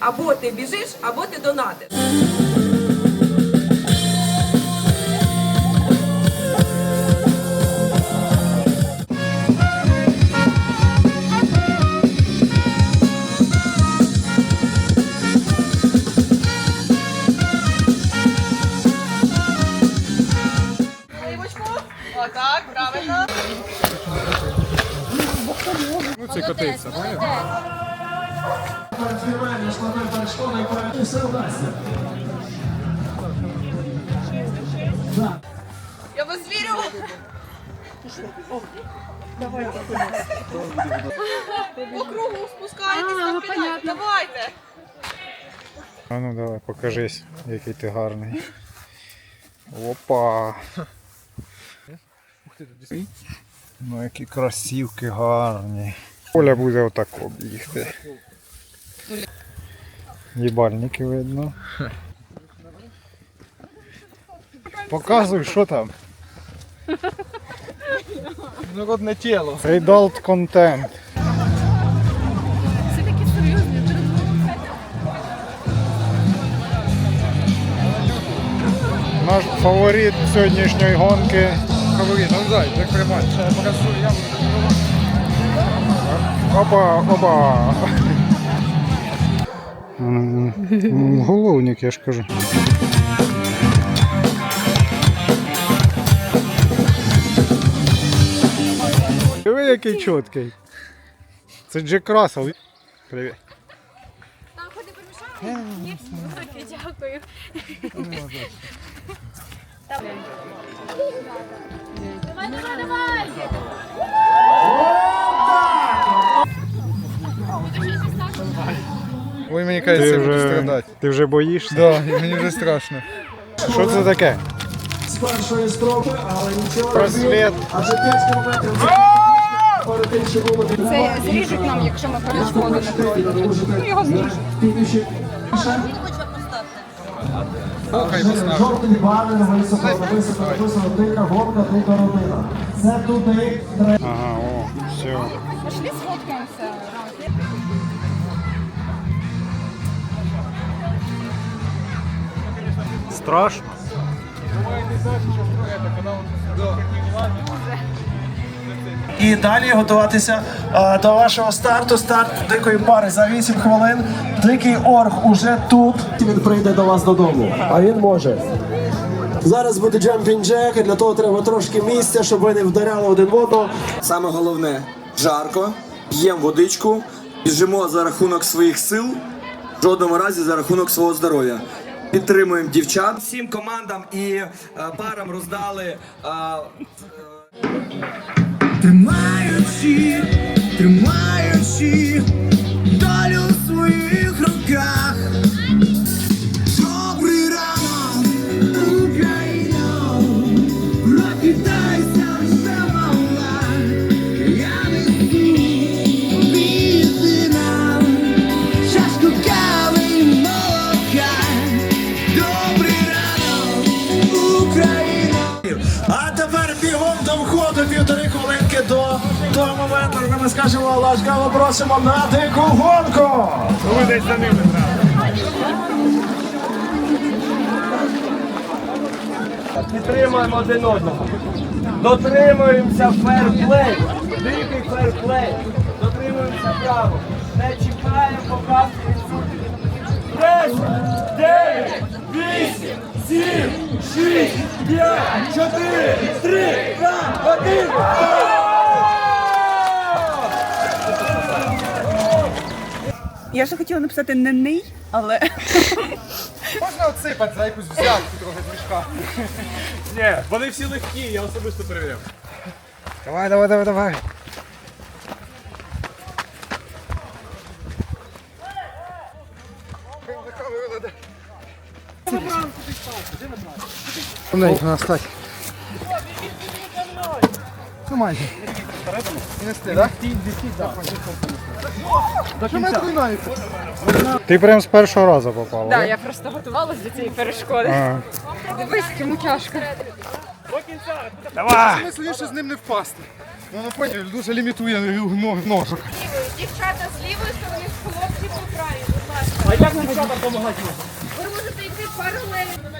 Або ти біжиш, або ти донатиш. Отак, правильно. Ну це котиться, правильно? Я вас вірю. По кругу спускаєтесь на п'ять. Давайте. А ну давай, покажись, який ти гарний. Опа. Ну які красивки гарні. Оля буде отак об'їхати. Їбальники видно. Показуй, що там. Народне тіло. Adult content. Всі такі серйозні. Наш фаворит сьогоднішньої гонки. Говори, ну дай, як приймати. Ще я покажу, я буду. Опа, опа. Головник, я ж кажу. Диви, який чіткий. Це Джек Рассел. Привіт. Там ходи помішаємо? Ні, дякую. Давай, давай, давай! Мені кажеться, Ти я буду вже, страдати. ти вже боїшся? Да, і мені вже страшно. Що це таке? з першої строфи, але нічого Просвіт. адже 5 кілометрів Це зріжуть нам, якщо ми перешкоди. Ну, його зріжуть. Жовтий банер високо, високо написано дика гонка, дика родина. Це туди треба. Ага, о, все. Пішли сфоткаємося. Страшно. І далі готуватися е, до вашого старту. Старт дикої пари за 8 хвилин. Дикий орг уже тут. Він прийде до вас додому. А він може. Зараз буде джампінг джек, і для того треба трошки місця, щоб ви не вдаряли один в одного. Саме головне жарко, п'ємо водичку, біжимо за рахунок своїх сил, в жодному разі за рахунок свого здоров'я. Підтримуємо дівчат. Всім командам і е, парам роздали. е, Тримаючи, тримаючи А тепер бігом до входу півтори хвилинки до того моменту, коли ми скажемо ласкаво просимо на дику гонку. Ви десь за ними Підтримуємо один одного. Дотримуємося ферплей. Дикий ферплей. Дотримуємося правил. Не чекаємо, поки відсутні. Десять, дев'ять, вісім, сім, шість, п'ять, чотири, три, два, один. Я ж хотіла написати не ний, але Можна отсипати за якусь взятку трохи з мішка. Ні, вони всі легкі, я особисто перевіряв. Давай, давай, давай, давай. Тоненько на стать. Ну майже. І нести, так? До кінця. Ти прям з першого разу попав. да, да? я просто готувалася до цієї перешкоди. Дивись, йому тяжко. Смисл, що з ним не впасти. Ну, на фоні дуже лімітує ножок. Дівчата з лівої сторони, хлопці по правій. можете йти паралельно.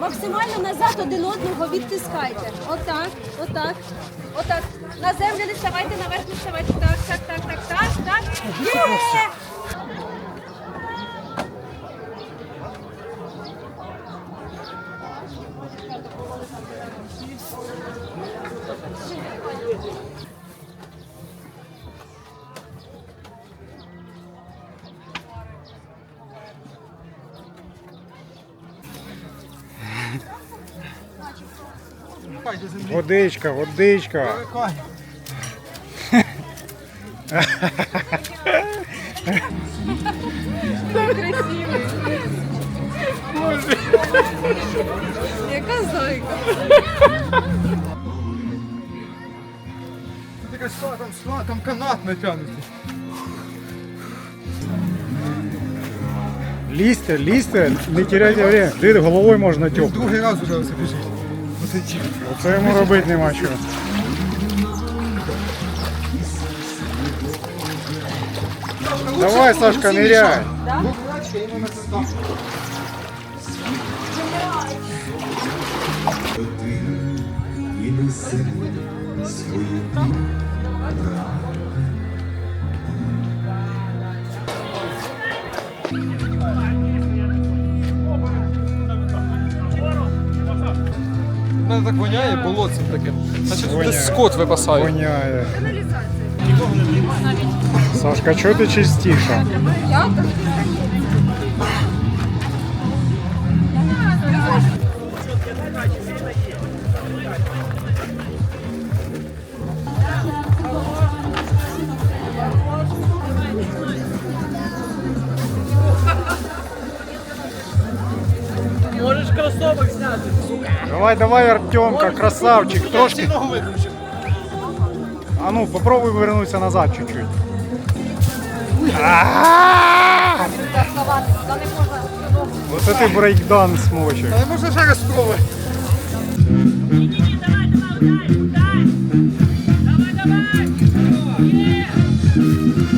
Максимально назад один одного відтискайте. Отак, отак, отак. На землю не ставайте, наверх не ставайте. Так, так, так, так, так, так. Є! Водичка, водичка. Яка зайка? Ти кажеш, що там, що там канат натягнутий. Лізьте, лізьте, не теряйте время. Ти головою можна тьоп. Другий раз уже все біжить. Оце ті. Оце йому робити нема чого. Давай, Сашка, ныряй. У мене так воняє болотцем таким. Значить, Воняє. десь скот випасає. Воняє. Сашка, чого ти чистіша? Можеш Давай, давай, Артемка, красавчик, трошки. А ну, попробуй вернуться назад чуть-чуть. Оце ти брейкданс мочиш. Але можна ще раз спробувати. Ого, оце ви.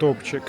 Топчик.